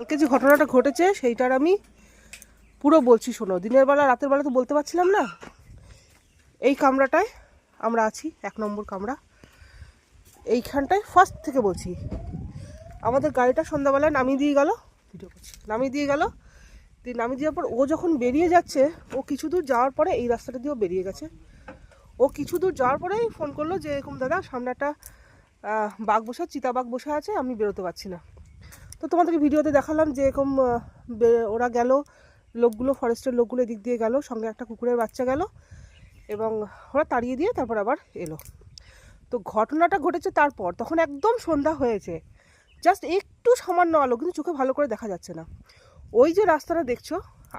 কালকে যে ঘটনাটা ঘটেছে, সেইটার আমি পুরো বলছি, শোনো। দিনের বেলা, রাতের বেলা তো বলতে পারছিলাম না। এই কামরাটায় আমরা আছি, এক নম্বর কামরা। এইখানটায় ফার্স্ট থেকে বলছি। আমাদের গাড়িটা সন্ধ্যাবেলায় নামিয়ে দিয়ে গেল। ভিডিও করছি। নামিয়ে দিয়ে গেল। দিয়ে নামিয়ে দেওয়ার পর ও যখন বেরিয়ে যাচ্ছে, ও কিছু দূর যাওয়ার পরে এই রাস্তাটা দিয়েও বেরিয়ে গেছে। ও কিছু দূর যাওয়ার পরেই ফোন করল যে, এরকম দাদা, সামনে একটা বাঘ বসে চিতাবাঘ বসে আছে, আমি বেরোতে পারছি না। তো তোমাদেরকে ভিডিওতে দেখালাম যে এরকম ওরা গেল, লোকগুলো ফরেস্টের লোকগুলো এদিক দিয়ে গেল, সঙ্গে একটা কুকুরের বাচ্চা গেল এবং ওরা তাড়িয়ে দিয়ে তারপর আবার এলো। তো ঘটনাটা ঘটেছে তারপর, তখন একদম সন্ধ্যা হয়েছে জাস্ট একটু সামান্য আলো, কিন্তু চোখে ভালো করে দেখা যাচ্ছে না। ওই যে রাস্তাটা দেখছ,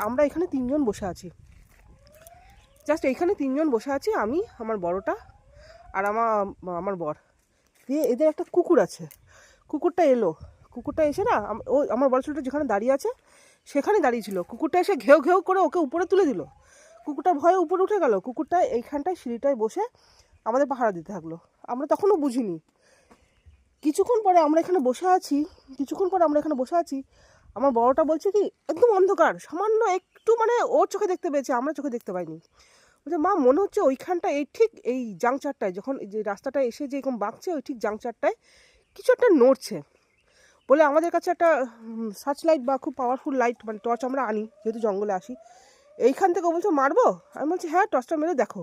আমরা এখানে তিনজন বসে আছি। জাস্ট এইখানে তিনজন বসে আছি, আমি, আমার বড়টা আর আমার আমার বর। দিয়ে এদের একটা কুকুর আছে। কুকুরটা এলো। কুকুরটা এসে না ও আমার বড় ছোটটা যেখানে দাঁড়িয়ে আছে, সেখানে দাঁড়িয়ে ছিল। কুকুরটা এসে ঘেউ ঘেউ করে ওকে উপরে তুলে দিল। কুকুরটা ভয়ে উপরে উঠে গেল। কুকুরটা এইখানটায় সিঁড়িটায় বসে আমাদের পাহারা দিতে থাকল। আমরা তখনও বুঝিনি। কিছুক্ষণ পরে আমরা এখানে বসে আছি, কিছুক্ষণ পরে আমরা এখানে বসে আছি, আমার বড়টা বলছে কি, একদম অন্ধকার, সামান্য একটু মানে ওর চোখে দেখতে পেয়েছে, আমরা চোখে দেখতে পাইনি। বলছে, মা, মনে হচ্ছে ওইখানটা এই ঠিক এই জাংচারটায়, যখন যে রাস্তাটা এসে যে এরকম বাঁকছে, ওই ঠিক জাংচারটায় কিছু একটা নড়ছে। বলে আমাদের কাছে একটা সার্চ লাইট বা খুব পাওয়ারফুল লাইট মানে টর্চ আমরা আনি, যেহেতু জঙ্গলে আসি। এইখান থেকে বলছে, মারবো? আমি বলছি হ্যাঁ টর্চটা মেরে দেখো।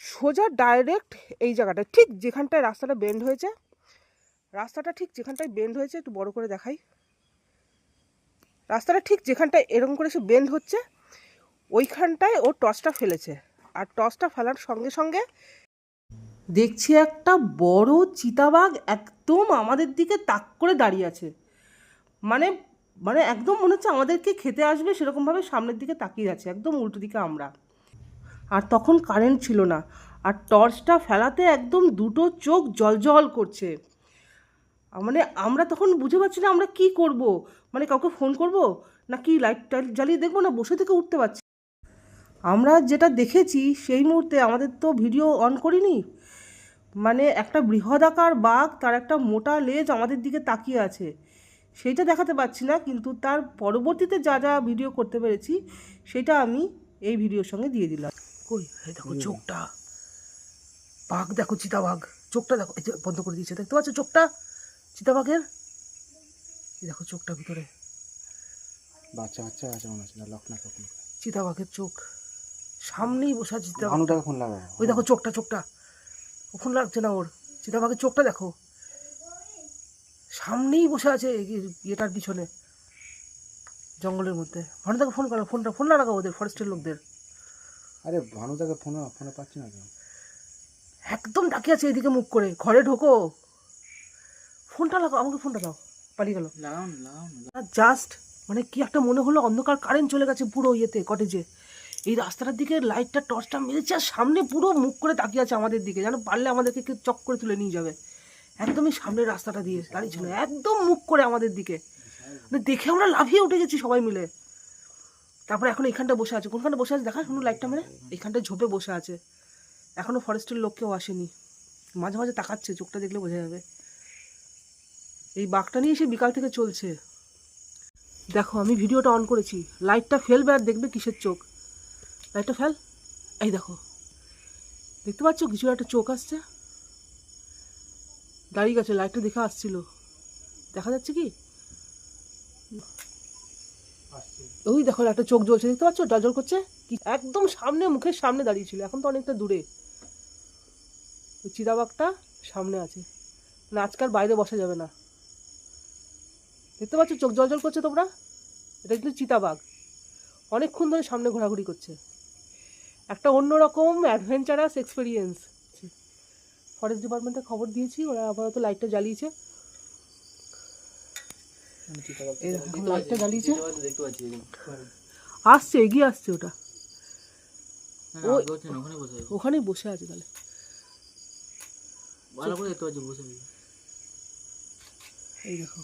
সোজা ডাইরেক্ট এই জায়গাটায়, ঠিক যেখানটায় রাস্তাটা বেন্ড হয়েছে। রাস্তাটা ঠিক যেখানটায় বেন্ড হয়েছে, একটু বড় করে দেখাই। রাস্তাটা ঠিক যেখানটায় এরকম করে সে বেন্ড হচ্ছে, ওইখানটায় ও টর্চটা ফেলেছে। আর টর্চটা ফেলার সঙ্গে সঙ্গে দেখছি একটা বড় চিতাবাঘ একদম আমাদের দিকে তাক করে দাঁড়িয়ে আছে। মানে মানে একদম মনে হচ্ছে আমাদেরকে খেতে আসবে সেরকমভাবে সামনের দিকে তাকিয়ে আছে, একদম উল্টো দিকে আমরা। আর তখন কারেন্ট ছিল না, আর টর্চটা ফেলাতে একদম দুটো চোখ জলজল করছে। মানে আমরা তখন বুঝে পারছি না আমরা কি করব? মানে কাউকে ফোন করব? না কি লাইট টাইট জ্বালিয়ে দেখব? না, বসে থেকে উঠতে পারছি আমরা যেটা দেখেছি সেই মুহূর্তে আমাদের তো ভিডিও অন করিনি। মানে একটা বৃহদাকার বাঘ তার একটা মোটা লেজ আমাদের দিকে তাকিয়ে আছে। সেইটা দেখাতে পারছি না কিন্তু তার পরবর্তীতে যা যা ভিডিও করতে পেরেছি সেটা আমি এই ভিডিওর সঙ্গে দিয়ে দিলাম। কই? দেখো চোখটা। বাঘ দেখো চিতাবাঘ। চোখটা দেখো এই যে বন্ধ করে দিয়েছে দেখতে পাচ্ছ চোখটা? চিতাবাঘের? এই দেখো চোখটা ভিতরে। বাচ্চা বাচ্চা আছে মনে হচ্ছে না লক না কখন চিতাবাঘের চোখ। সামনেই বসে আছে চিতাবাঘ। ওই দেখো চোখটা চোখটা। কখন লাগছে না ওর? চিতাবাঘের চোখটা দেখো। সামনেই বসে আছে ইয়েটার পিছনে জঙ্গলের মধ্যে। ভালো দেখো ফোন করো ফোনটা ফোন না লাগাও ওদের ফরেস্টের লোকদের। আরে ভানুটাকে ফোন ফোনে পাচ্ছি না কেন? একদম তাকিয়ে আছে এদিকে মুখ করে ঘরে ঢোকো। ফোনটা লাগাও আমাকে ফোনটা দাও পালিয়ে গেল। জাস্ট মানে কি একটা মনে হলো অন্ধকার কারেন্ট চলে গেছে পুরো ইয়েতে কটেজে এই রাস্তাটার দিকে লাইটটা টর্চটা মেরেছে আর সামনে পুরো মুখ করে তাকিয়ে আছে আমাদের দিকে। যেন পারলে আমাদেরকে চক করে তুলে নিয়ে যাবে। একদমই সামনের রাস্তাটা দিয়ে দাঁড়িয়ে ছিল একদম মুখ করে আমাদের দিকে। মানে দেখে আমরা লাফিয়ে উঠে গেছি সবাই মিলে। তারপরে এখন এইখানটা বসে আছে। কোনখানটা বসে আছে? দেখা, শুনুন লাইটটা মেরে। এইখানটা ঝোপে বসে আছে। এখনও ফরেস্টের লোক কেউ আসেনি। মাঝে মাঝে তাকাচ্ছে, চোখটা দেখলে বোঝা যাবে। এই বাঘটা নিয়ে সে বিকাল থেকে চলছে। দেখো, আমি ভিডিওটা অন করেছি। লাইটটা ফেলবে আর দেখবে কিসের চোখ। লাইটটা ফেল। এই দেখো দেখতে পাচ্ছ কিছু একটা চোখ আসছে? দাঁড়িয়ে গেছে লাইটটা দেখে আসছিল। দেখা যাচ্ছে কি? ওই দেখো একটা চোখ জ্বলছে দেখতে পাচ্ছ? জল করছে। কি- একদম সামনে মুখের সামনে দাঁড়িয়ে ছিল এখন তো অনেকটা দূরে। ওই চিতাবাঘটা সামনে আছে। মানে আজকাল বাইরে বসা যাবে না। দেখতে পাচ্ছ? চোখ জল জল করছে তোমরা? এটা কিন্তু চিতাবাঘ। অনেকক্ষণ ধরে সামনে ঘোরাঘুরি করছে। একটা অন্যরকম অ্যাডভেঞ্চারাস এক্সপিরিয়েন্স ফরেস্ট ডিপার্টমেন্টে খবর দিয়েছি ওরা আপাতত লাইটটা জ্বালিয়েছে। লাইটটা জ্বালিয়েছে। আসছে এগিয়ে আসছে ওটা। ওখানে বসে ওখানেই বসে আছে তাহলে। এই দেখো।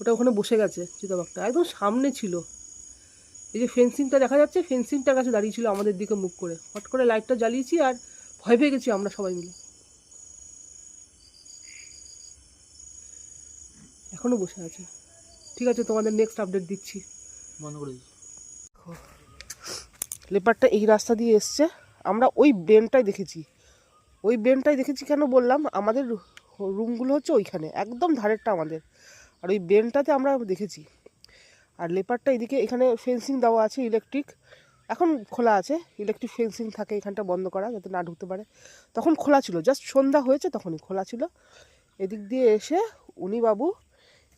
ওটা ওখানে বসে গেছে চিতাবাঘটা। একদম সামনে ছিল। এই যে ফেন্সিংটা দেখা যাচ্ছে ফেন্সিংটার কাছে দাঁড়িয়ে ছিল আমাদের দিকে মুখ করে। হট করে লাইটটা জ্বালিয়েছি আর ভয় পেয়ে গেছি আমরা সবাই মিলে। এখন এখনও বসে আছে। ঠিক আছে তোমাদের নেক্সট আপডেট দিচ্ছি। বন্ধ করে লেপারটা এই রাস্তা দিয়ে এসছে। আমরা ওই বেনটাই দেখেছি। ওই বেনটাই দেখেছি কেন বললাম? আমাদের রুমগুলো হচ্ছে ওইখানে একদম ধারেরটা আমাদের। আর ওই বেনটাতে আমরা দেখেছি। আর লেপারটা এদিকে এখানে ফেন্সিং দেওয়া আছে ইলেকট্রিক এখন খোলা আছে ইলেকট্রিক ফেন্সিং থাকে এখানটা বন্ধ করা যাতে না ঢুকতে পারে। তখন খোলা ছিল জাস্ট সন্ধ্যা হয়েছে তখনই খোলা ছিল। এদিক দিয়ে এসে উনি বাবু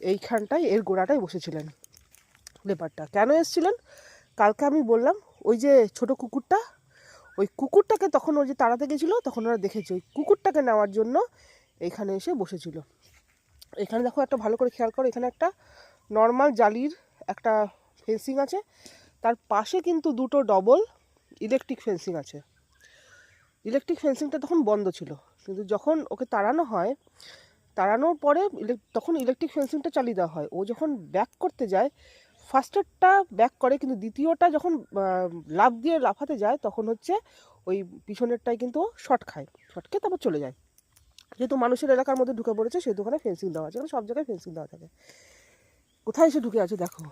এইখানটায়, এর গোড়াটায় বসেছিলেন লেপারটা। কেন এসেছিলেন? কালকে আমি বললাম, ওই যে ছোট কুকুরটা, ওই কুকুরটাকে তখন ওই যে তাড়াতে গেছিল, তখন ওরা দেখেছে। ওই কুকুরটাকে নেওয়ার জন্য এইখানে এসে বসেছিল। এখানে দেখো একটা ভালো করে খেয়াল করো, এখানে একটা নর্মাল জালির একটা ফেন্সিং আছে। তার পাশে কিন্তু দুটো ডবল ইলেকট্রিক ফেন্সিং আছে। ইলেকট্রিক ফেন্সিংটা তখন বন্ধ ছিল। কিন্তু যখন ওকে তাড়ানো হয়, তাড়ানোর পরে তখন ইলেকট্রিক ফেন্সিংটা চালিয়ে দেওয়া হয়। ও যখন ব্যাক করতে যায় ফার্স্টেরটা ব্যাক করে, কিন্তু দ্বিতীয়টা যখন লাফ দিয়ে লাফাতে যায়, তখন হচ্ছে ওই পিছনেরটাই কিন্তু শর্ট খায়। শর্ট খেয়ে তারপর চলে যায়। যেহেতু মানুষের এলাকার মধ্যে ঢুকে পড়েছে, সেহেতু ওখানে ফেন্সিং দেওয়া আছে। ওখানে সব জায়গায় ফেন্সিং দেওয়া থাকে। কোথায় এসে ঢুকে আছে দেখো।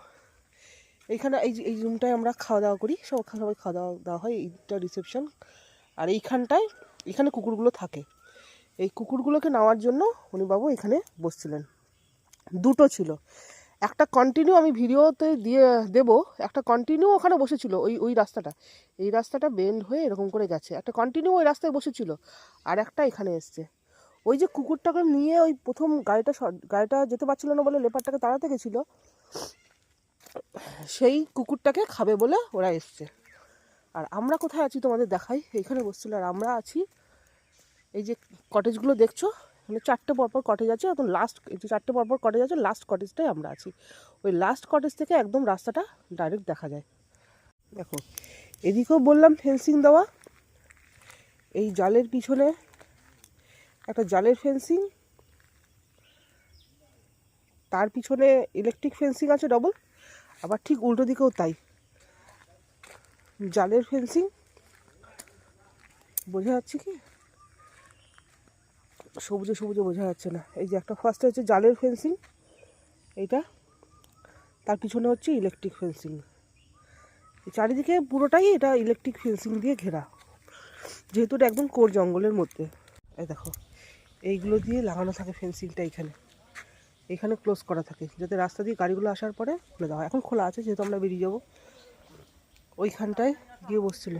এইখানে এই এই রুমটায় আমরা খাওয়া দাওয়া করি, সব সবাই খাওয়া দাওয়া দেওয়া হয়, এইটা রিসেপশন আর এইখানটায় এখানে কুকুরগুলো থাকে। এই কুকুরগুলোকে নেওয়ার জন্য উনি বাবু এখানে বসছিলেন। দুটো ছিল। একটা কন্টিনিউ আমি ভিডিওতে দিয়ে, দেব, একটা কন্টিনিউ ওখানে বসেছিল, ওই ওই রাস্তাটা। এই রাস্তাটা বেন্ড হয়ে এরকম করে গেছে। একটা কন্টিনিউ ওই রাস্তায় বসেছিল, আর একটা এখানে এসছে। ওই যে কুকুরটাকে নিয়ে ওই প্রথম গাড়িটা গাড়িটা যেতে পারছিল না বলে লেপারটাকে তাড়াতে গেছিল, সেই কুকুরটাকে খাবে বলে ওরা এসছে। আর আমরা কোথায় আছি তোমাদের দেখাই, এইখানে বসছিল। আর আমরা আছি, এই যে কটেজগুলো দেখছ মানে চারটে পরপর কটেজ আছে এখন লাস্ট যে চারটে পরপর কটেজ আছে লাস্ট কটেজটাই আমরা আছি। ওই লাস্ট কটেজ থেকে একদম রাস্তাটা ডাইরেক্ট দেখা যায়। দেখো, এদিকেও বললাম ফেন্সিং দেওয়া, এই জালের পিছনে একটা জালের ফেন্সিং। তার পিছনে ইলেকট্রিক ফেন্সিং আছে ডবল আবার ঠিক উল্টো দিকেও তাই। জালের ফেন্সিং বোঝা যাচ্ছে কি? সবুজে সবুজে বোঝা যাচ্ছে না। এই যে একটা ফার্স্টে হচ্ছে জালের ফেন্সিং এইটা। তার পিছনে হচ্ছে ইলেকট্রিক ফেন্সিং চারিদিকে পুরোটাই এটা ইলেকট্রিক ফেন্সিং দিয়ে ঘেরা। যেহেতু এটা একদম কোর জঙ্গলের মধ্যে। এই দেখো। এইগুলো দিয়ে লাগানো থাকে ফেন্সিংটা এখানে। এখানে ক্লোজ করা থাকে, যাতে রাস্তা দিয়ে গাড়িগুলো আসার পরে খুলে দেওয়া এখন খোলা আছে, যেহেতু আমরা বেরিয়ে যাব। ওইখানটায় গিয়ে বসছিল।